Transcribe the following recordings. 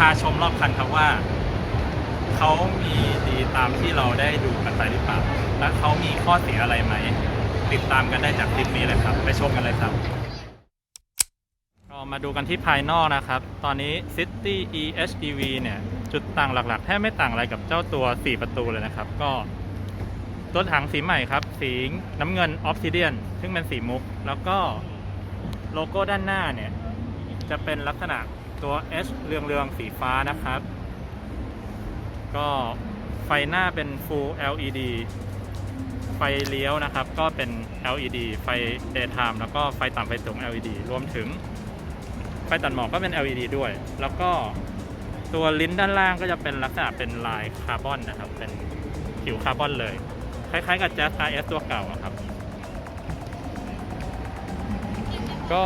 พาชมรอบคันครับว่า เขามีดีตามที่เราได้ดูกันไปหรือเปล่า และเขามีข้อเสียอะไรไหม ติดตามกันได้จากคลิปนี้เลยครับ ไปชมกันเลยครับก็มาดูกันที่ภายนอกนะครับ ตอนนี้ City EHEV เนี่ย จุดต่างหลักๆ แทบไม่ต่างอะไรกับเจ้าตัว 4 ประตูเลยนะครับ ก็ตัวถังสีใหม่ครับ สีน้ำเงิน Obsidian ซึ่งเป็นสีมุก แล้วก็โลโก้ด้านหน้าเนี่ย จะเป็นลักษณะ ตัว H เรืองๆสีฟ้านะครับ ก็ไฟหน้าเป็น Full LED ไฟเลี้ยวนะครับ ก็เป็น LED ไฟ daytime แล้วก็ไฟต่ำไฟสูง LED รวมถึง ไฟตัดหมอกก็เป็น LED ด้วย แล้วก็ตัวลิ้นด้านล่างก็จะเป็นลักษณะเป็นลายคาร์บอนนะครับ เป็นผิวคาร์บอนเลย คล้ายๆกับ Jazz RS ตัวเก่าครับ ก็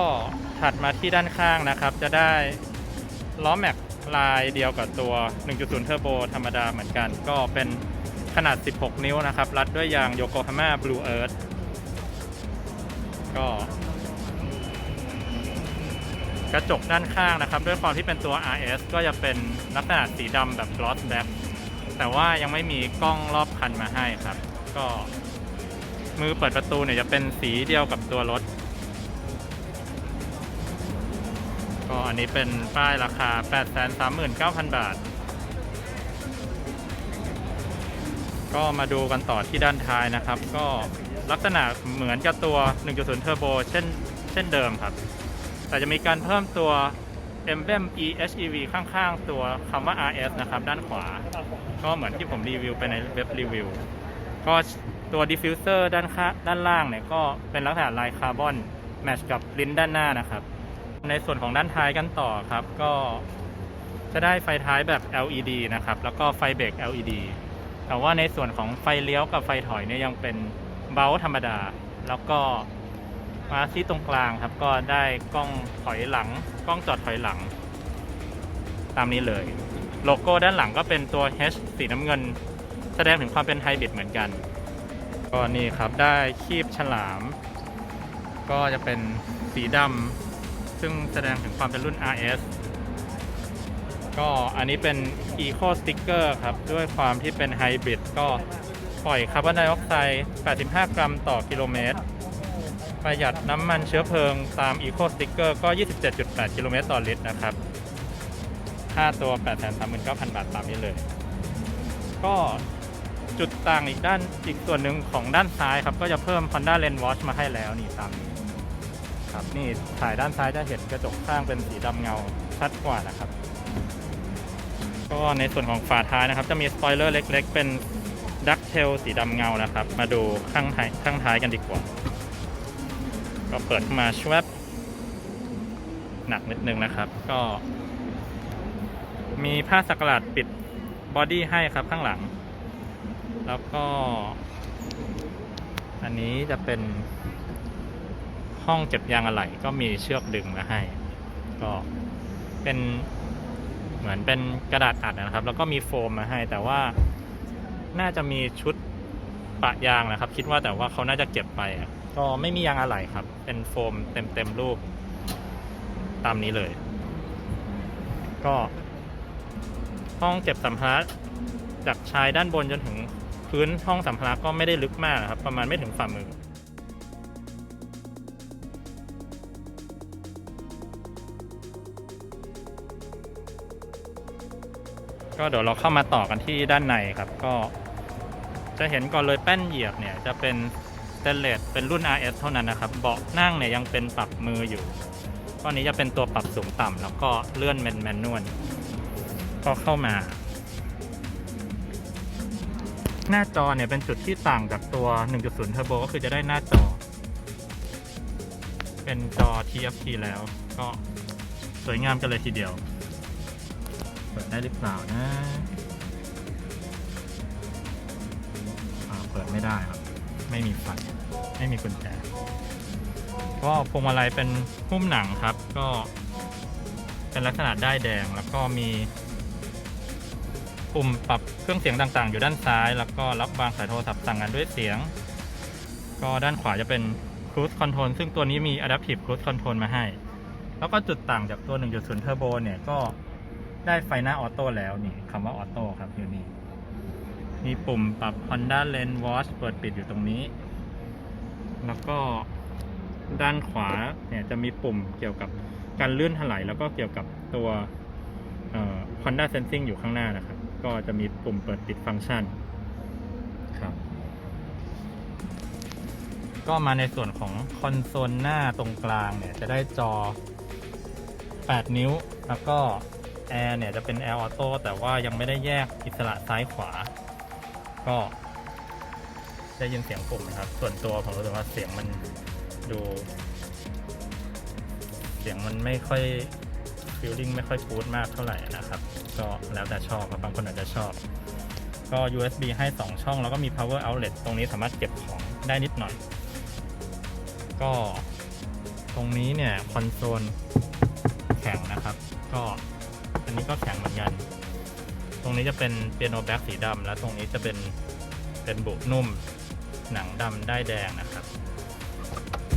ถัดมาที่ด้านข้างนะครับ จะได้ ล้อแม็กลายเดียวกับตัว 1.0 เทอร์โบธรรมดาเหมือนกัน ก็เป็นขนาด 16 นิ้วนะครับ รัดด้วยยางโยโกฮาม่าบลูเอิร์ธก็ กระจกด้านข้างนะครับ ด้วยความที่เป็นตัว RS ก็จะเป็นลักษณะสีดำแบบ gloss black แต่ว่ายังไม่มีกล้องรอบคันมาให้ครับ ก็มือเปิดประตูเนี่ยจะเป็นสีเดียวกับตัวรถ ก็อันนี้เป็นป้ายราคา 839,000 บาท ก็มาดูกันต่อที่ด้านท้ายนะครับ ก็ลักษณะเหมือนกับตัว 1.0เทอร์โบเช่นเช่นเดิมครับ แต่จะมีการเพิ่มตัว emblem EHEV ข้างๆ ตัวคำว่า RS นะครับ ด้านขวา ก็เหมือนที่ผมรีวิวไปในเว็บรีวิว ก็ตัว diffuser ด้านข้าด้านล่างเนี่ย ก็เป็นลักษณะลายคาร์บอน แมทช์กับลิ้นด้านหน้านะครับ ในส่วนของด้านท้ายกันต่อครับก็จะได้ไฟท้ายแบบ LED นะครับ แล้วก็ไฟเบรก LED แต่ว่าในส่วนของไฟเลี้ยวกับไฟถอยเนี่ยยังเป็นเบลธรรมดา แล้วก็มาที่ตรงกลางครับ ก็ได้กล้องถอยหลัง กล้องจอดถอยหลัง ตามนี้เลย โลโก้ด้านหลังก็เป็นตัว H สีน้ำเงิน แสดงถึงความเป็นไฮบริดเหมือนกัน ก็นี่ครับได้คีบฉลาม ก็จะเป็นสีดำ ซึ่งแสดงถึงความเป็นรุ่น RS ก็อันนี้เป็น Eco Sticker ครับ ด้วยความที่เป็นไฮบริดก็ปล่อยคาร์บอนไดออกไซด์85 กรัมต่อกิโลเมตร ประหยัดน้ำมันเชื้อเพลิงตาม Eco Sticker ก็ 27.8 กิโลเมตรต่อลิตรนะครับค่าตัว 839,000 บาทตามนี้เลย ก็จุดต่างอีกด้านอีกส่วนหนึ่งของด้านซ้ายครับ ก็จะเพิ่ม Honda Lens Watch มาให้แล้วนี่ตามนี้ ครับนี่ถ่ายด้านซ้ายจะเห็นกระจกข้างเป็นสีดำเงาชัดกว่านะครับ ก็ในส่วนของฝาท้ายนะครับ จะมีสปอยเลอร์เล็ก ๆ เป็นดักเทลสีดำเงานะครับ มาดูข้างท้ายข้างท้ายกันดีกว่า ก็เปิดมาชวบหนักนิดนึงนะครับ ก็ มีผ้าสักหลาดปิดบอดี้ให้ครับข้างหลัง แล้วก็ อันนี้จะเป็น ห้องเก็บยางอะไหล่ก็มีเชือกดึงมาให้ ก็เป็นเหมือนเป็นกระดาษอัดนะครับ แล้วก็มีโฟมมาให้ แต่ว่าน่าจะมีชุดปะยางนะครับ คิดว่าแต่ว่าเขาน่าจะเก็บไปอะก็ไม่มียางอะไหล่ครับ เป็นโฟมเต็มเต็มๆรูปตามนี้เลย ก็ห้องเก็บสัมภาระจากชายด้านบนจนถึงพื้นห้องสัมภาระก็ไม่ได้ลึกมากนะครับ ประมาณไม่ถึงฝ่ามือ ก็เดี๋ยวเราเข้ามาต่อกันที่ด้านในครับ ก็จะเห็นก่อนเลยแป้นเหยียบเนี่ยจะเป็นสเตนเลสเป็นรุ่น RS เท่านั้นนะครับ เบาะนั่งเนี่ยยังเป็นปรับมืออยู่ก้อนนี้จะเป็นตัวปรับสูงต่ำแล้วก็เลื่อนแมนแมนนวลก็เข้ามา หน้าจอเนี่ยเป็นจุดที่ต่างจากตัว 1.0 Turbo ก็คือจะได้หน้าจอ เป็นจอ TFT แล้ว ก็สวยงามกันเลยทีเดียว เปิดได้หรือเปล่านะาเปิดไม่ได้ครับ ไม่มีไฟไม่มีกุญแจก็พวงมาลัยเป็นหุ้มหนังครับ ก็เป็นลักษณะได้ายแดงแล้วก็มีปุ่มปรับเครื่องเสียงต่างๆ อยู่ด้านซ้าย แล้วก็รับบางสายโทรศัพท์สั่งงานด้วยเสียง ก็ด้านขวาจะเป็น Cruise Control ซึ่งตัวนี้มี Adaptive Cruise Control มาให้ แล้วก็จุดต่างจากตัว 1.0 Turbo เนี่ยก็ ได้ไฟหน้าออโต้แล้วนี่คำว่าออโต้ครับอยู่นี่มีปุ่มปรับ Honda Lane Watch เปิดปิดอยู่ตรงนี้ แล้วก็ด้านขวาเนี่ยจะมีปุ่มเกี่ยวกับการเลื่อนถลายแล้วก็เกี่ยวกับตัวเอ่อ Honda Sensing อยู่ข้างหน้านะครับ ก็จะมีปุ่มเปิดปิดฟังก์ชันครับ ก็มาในส่วนของคอนโซลหน้าตรงกลางเนี่ยจะได้จอ 8 นิ้ว แล้วก็ แอร์เนี่ยจะเป็นแอร์ออโต้แต่ว่ายังไม่ได้แยกอิสระซ้ายขวา ก็ได้ยินเสียงปุ่มนะครับ ส่วนตัวผมรู้สึกว่าเสียงมันดู เสียงมันไม่ค่อยฟิลลิ่งไม่ค่อยฟูดมากเท่าไหร่นะครับ ก็แล้วแต่ชอบครับบางคนอาจจะชอบ ก็ USB ให้ 2 ช่อง แล้วก็มี power outlet ตรงนี้สามารถเก็บของได้นิดหน่อย ก็ตรงนี้เนี่ย คอนโซลแข็งนะครับ ก็ อันนี้ก็แข็งเหมือนกัน ตรงนี้จะเป็นเปียโนแบ็กสีดำแล้วตรงนี้จะเป็นเป็นบุนุ่มหนังดำได้แดงนะครับ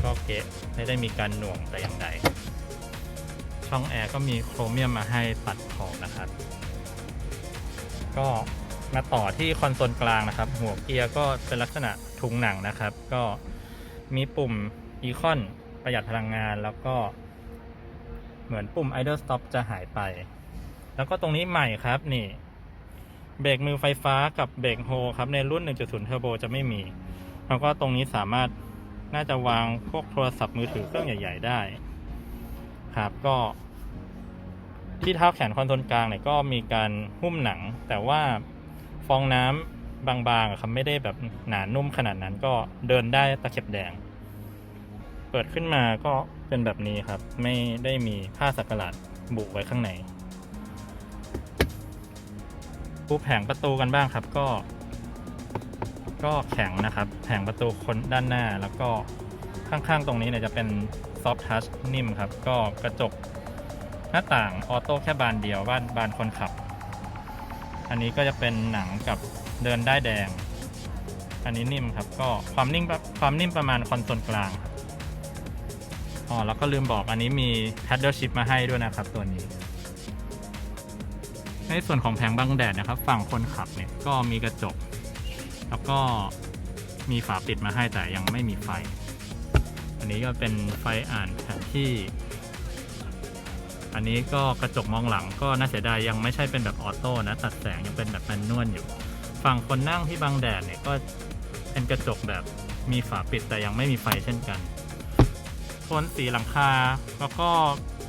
ก็เกะไม่ได้มีการหน่วงแต่อย่างใด ช่องแอร์ก็มีโครเมียมมาให้ตัดขอบนะครับ ก็มาต่อที่คอนโซลกลางนะครับ หัวเกียร์ก็เป็นลักษณะทุงหนังนะครับ ก็มีปุ่มอีคอนประหยัดพลังงานแล้วก็เหมือนปุ่ม idle stop จะหายไป แล้วก็ตรงนี้ใหม่ครับนี่เบรกมือไฟฟ้ากับเบรกโฮครับในรุ่น 1.0 เทอร์โบจะไม่มี แล้วก็ตรงนี้สามารถน่าจะวางพวกโทรศัพท์มือถือเครื่องใหญ่ ๆ ได้ ครับก็ ที่เท้าแขนคอนโซลกลางเนี่ยก็มีการหุ้มหนัง แต่ว่าฟองน้ำบางๆครับไม่ได้แบบหนานุ่มขนาดนั้นก็เดินได้ตะเข็บแดง เปิดขึ้นมาก็เป็นแบบนี้ครับ ไม่ได้มีผ้าสักหลาดบุไว้ข้างใน ปูแผงประตูกันบ้างครับก็ ก็แข็งนะครับ แผงประตูคนด้านหน้าแล้วก็ข้างๆ ตรงนี้เนี่ยจะเป็นซอฟทัชนิ่มครับ ก็กระจกหน้าต่างออโต้แค่บานเดียวบ้านบานคนขับ อันนี้ก็จะเป็นหนังกับเดินได้แดง อันนี้นิ่มครับ ก็ความนิ่งประความนิ่มประมาณคอนโซลกลางอ๋อแล้วก็ลืมบอกอันนี้มี paddle shift มาให้ด้วยนะครับตัวนี้ ในส่วนของแผงบังแดดนะครับ ฝั่งคนขับเนี่ยก็มีกระจก แล้วก็มีฝาปิดมาให้แต่ยังไม่มีไฟ อันนี้ก็เป็นไฟอ่านแผนที่ อันนี้ก็กระจกมองหลังก็น่าเสียดายยังไม่ใช่เป็นแบบออโต้นะ ตัดแสงยังเป็นแบบแมนนวลอยู่ ฝั่งคนนั่งที่บังแดดเนี่ยก็เป็นกระจกแบบมีฝาปิดแต่ยังไม่มีไฟเช่นกันโทนสีหลังคา แล้วก็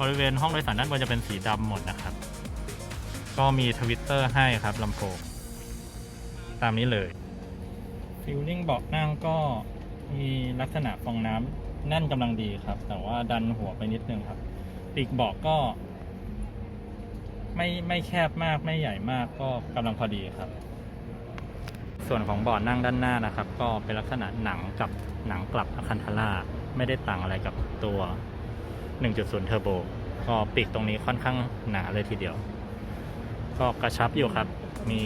บริเวณห้องโดยสารด้านบนจะเป็นสีดำหมดนะครับ ก็มีทวิตเตอร์ให้ครับลำโพงตามนี้เลยฟิลลิ่งเบาะนั่งก็มีลักษณะฟองน้ำแน่นกำลังดีครับ แต่ว่าดันหัวไปนิดนึงครับ ปีกเบาะก็ ไม่ไม่แคบมากไม่ใหญ่มากก็กำลังพอดีครับ ส่วนของเบาะนั่งด้านหน้านะครับ ก็เป็นลักษณะหนังกับหนังกลับอะคันทาร่าไม่ได้ต่างอะไรกับตัว 1.0 เทอร์โบก็ปีกตรงนี้ค่อนข้างหนาเลยทีเดียว ก็กระชับอยู่ครับ มี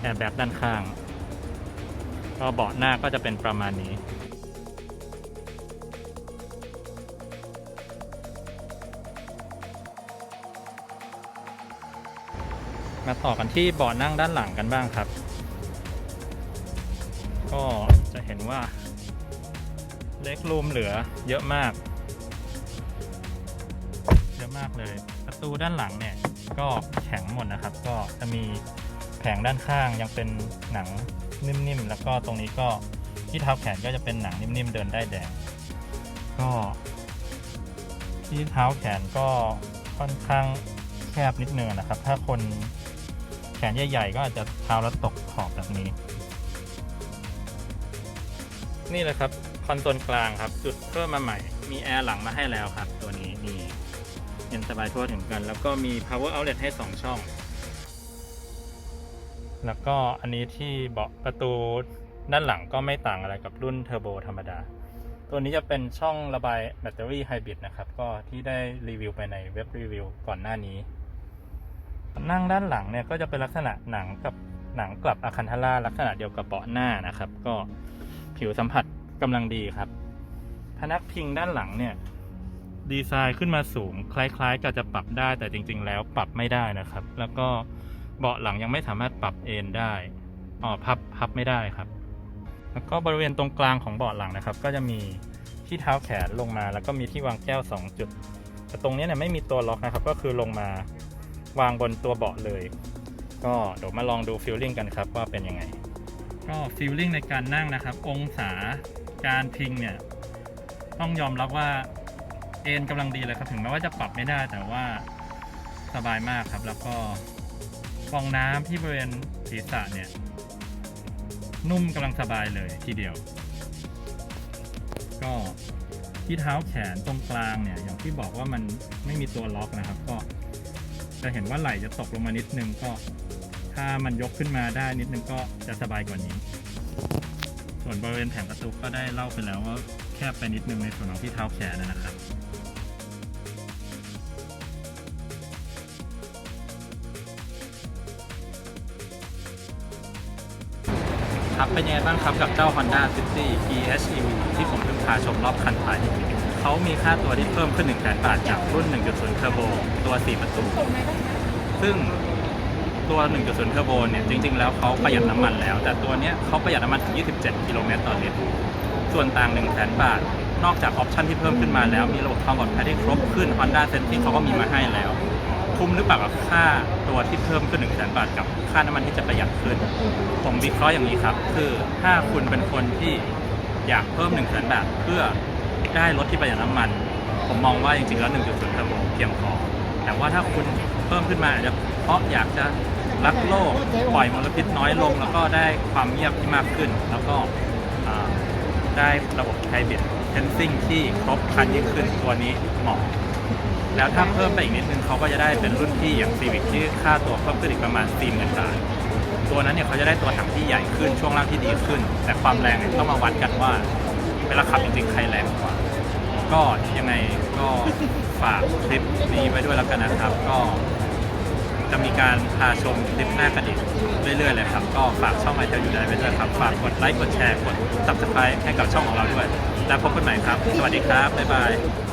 แอร์แบ็กด้านข้าง ก็เบาะหน้าก็จะเป็นประมาณนี้ มาต่อกันที่เบาะนั่งด้านหลังกันบ้างครับ ก็จะเห็นว่าเล็กรูมเหลือเยอะมาก เยอะมากเลย ประตูด้านหลังเนี่ย ก็แข็งหมดนะครับ ก็จะมีแผงด้านข้างยังเป็นหนังนิ่มๆ แล้วก็ตรงนี้ก็ที่เท้าแขนก็จะเป็นหนังนิ่มๆ เดินได้แดง ก็ ที่เท้าแขนก็ค่อนข้างแคบนิดนึงนะครับ ถ้าคนแขนใหญ่ ๆ ก็อาจจะเท้าแล้วตกขอบแบบนี้ นี่แหละครับคอนโซลกลางครับ จุดเพิ่มมาใหม่ มีแอร์หลังมาให้แล้วครับ ตัวนี้นี่ เย็นสบายทั่วถึงกัน แล้วก็มี power outlet ให้ 2 ช่อง แล้วก็อันนี้ที่เบาะประตูด้านหลังก็ไม่ต่างอะไรกับรุ่นเทอร์โบธรรมดา ตัวนี้จะเป็นช่องระบายแบตเตอรี่ไฮบริดนะครับ ก็ที่ได้รีวิวไปในเว็บรีวิวก่อนหน้านี้ นั่งด้านหลังเนี่ยก็จะเป็นลักษณะหนังกับหนังกลับอาคันทาร่าลักษณะเดียวกับเบาะหน้านะครับ ก็ผิวสัมผัสกำลังดีครับ พนักพิงด้านหลังเนี่ย ดีไซน์ขึ้นมาสูง คล้ายๆกับจะปรับได้แต่จริง ๆ แล้วปรับไม่ได้นะครับ แล้วก็เบาะหลังยังไม่สามารถปรับเอนได้อ๋อพับพับไม่ได้ครับ แล้วก็บริเวณตรงกลางของเบาะหลังนะครับ ก็จะมีที่เท้าแขนลงมา แล้วก็มีที่วางแก้ว 2 จุด แต่ตรงนี้เนี่ยไม่มีตัวล็อกนะครับ ก็คือลงมาวางบนตัวเบาะเลย ก็เดี๋ยวมาลองดูฟิลลิ่งกันครับว่าเป็นยังไง ก็ฟิลลิ่งในการนั่งนะครับ องศาการพิงเนี่ยต้องยอมรับว่า เอ็นกำลังดีเลยครับถึงแม้ว่าจะปรับไม่ได้แต่ว่าสบายมากครับ แล้วก็ฟองน้ำที่บริเวณศีรษะเนี่ย นุ่มกำลังสบายเลยทีเดียว ก็ที่เท้าแขนตรงกลางเนี่ย อย่างที่บอกว่ามันไม่มีตัวล็อกนะครับ ก็จะเห็นว่าไหล่จะตกลงมานิดนึงก็ ถ้ามันยกขึ้นมาได้นิดนึงก็จะสบายกว่านี้ ส่วนบริเวณแผงประตูก็ได้เล่าไปแล้วว่าแคบไปนิดนึงในส่วนของที่เท้าแขนนะครับ ครับ เป็นยังไงบ้างครับกับเจ้า Honda City PHEV ที่ผมเพิ่งพาชมรอบคันไปเขามีค่าตัวที่เพิ่มขึ้น1 0 0 0 0บาทจากรุ่น 1.0 Turbo ตัว 4 ประตู ซึ่งตัว 1.0 Turbo เนี่ย จริง ๆ แล้วเขาประหยัดน้ำมันแล้ว แต่ตัวเนี้ยเขาประหยัดน้ำมันถึง 27 กิโลเมตรต่อลิตร ส่วนต่าง 1 0 0 0 0 0บาท นอกจากออปชันที่เพิ่มขึ้นมาแล้ว มีระบบความปลอดภัยที่ครบขึ้น Honda Sensing เขาก็มีมาให้แล้ว คุ้มหรือเปล่ากับค่าตัวที่เพิ่มขึ้น1 0 0 0 0 0บาทกับค่าน้ำมันที่จะประหยัดขึ้น ผมวิเคราะห์อย่างนี้ครับ คือถ้าคุณเป็นคนที่อยากเพิ่ม1 0 0 0 0 0บาทเพื่อได้รถที่ประหยัดน้ำมัน ผมมองว่าจริงๆแล้ว1.0 Turbo เพียงพอแต่ว่าถ้าคุณเพิ่มขึ้นมาอาจจะเพราะอยากจะรักโลกปล่อยมลพิษน้อยลง แล้วก็ได้ความเงียบที่มากขึ้น แล้วก็ได้ระบบไฮบริดเทนซิ่งที่ครบครันยิ่งขึ้นตัวนี้เหมาะ แล้วถ้าเพิ่มไปอีกนิดนึงเขาก็จะได้เป็นรุ่นพี่อย่าง Civic ที่ค่าตัวเพิ่มขึ้นอีกประมาณ4 0 0 0 0บาทตัวนั้นเนี่ยเขาจะได้ตัวถังที่ใหญ่ขึ้นช่วงล่างที่ดีขึ้น แต่ความแรงเนี่ยต้องมาวัดกันว่าเวลาขับจริงๆใครแรงกว่า ก็ยังไงก็ฝากคลิปนี้ไว้ด้วยแล้วกันนะครับ ก็จะมีการพาชมคลิปหน้ากันอีกเรื่อยๆเลยครับ ก็ฝากช่องไอเทลอยู่ได้ไว้ด้วยครับ ฝากกดไลค์กดแชร์กด subscribe ให้กับช่องของเราด้วย แล้วพบกันใหม่ครับ สวัสดีครับ บ๊ายบาย